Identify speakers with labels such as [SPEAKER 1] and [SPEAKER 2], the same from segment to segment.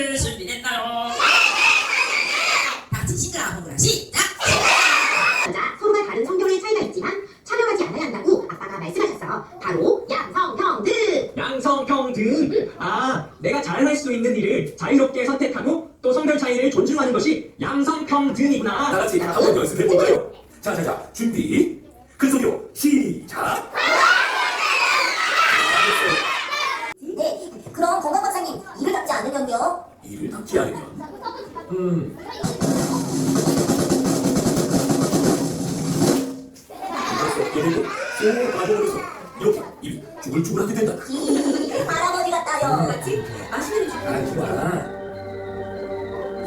[SPEAKER 1] 퀴즈를 준비했다요.
[SPEAKER 2] 닥치신가 아보거라 시작!
[SPEAKER 3] 자, 서로가 다른 성별의 차이가 있지만 차별하지 않아야 한다고 아빠가 말씀하셨어. 바로 양성형들!
[SPEAKER 4] 양성평등! 아, 내가 잘할 수 있는 일을 자유롭게 선택하고 또 성별 차이를 존중하는 것이 양성평등이구나.
[SPEAKER 5] 나같이 다 한번 연습해볼까요? 자, 자, 자, 준비. 큰 소리로 시작!
[SPEAKER 6] 네, 그럼 건강 박사님 입을 닫지 않으면요.
[SPEAKER 5] 이를 닦지 않으면, 음, 되고 쏙 가버려서 이렇게 입이 쭈글쭈글하게 된다.
[SPEAKER 6] 이 할아버지 같다요. 맞지?
[SPEAKER 5] 맛있는 음식. 아, 좋아.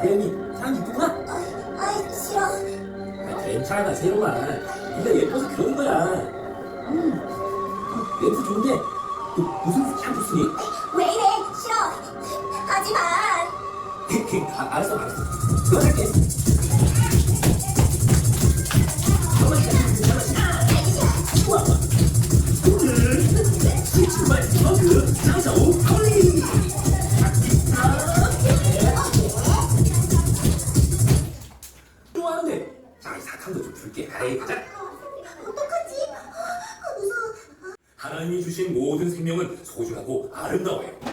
[SPEAKER 5] 세연이, 참 이쁘구나.
[SPEAKER 6] 아이, 아이 싫어. 아,
[SPEAKER 5] 괜찮아, 세연아. 네가 예뻐서 그러는 거야. 음, 어, 냄새 좋은데, 너 무슨 샴푸 쓰니?
[SPEAKER 6] 왜 이래? 싫어. 하지만
[SPEAKER 5] 아, 알았어, 알았어. 그만할게. 정말 그 장사오 컬리. 좋아하는데, 자, 이 사탕도 좀 줄게. 아이, 가자.
[SPEAKER 6] 어떡하지? 아, 무서워.
[SPEAKER 5] 하나님이 주신 모든 생명은 소중하고 아름다워요.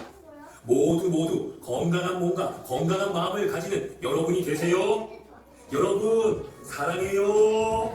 [SPEAKER 5] 모두 모두 건강한 몸과 건강한 마음을 가지는 여러분이 되세요. 여러분, 사랑해요.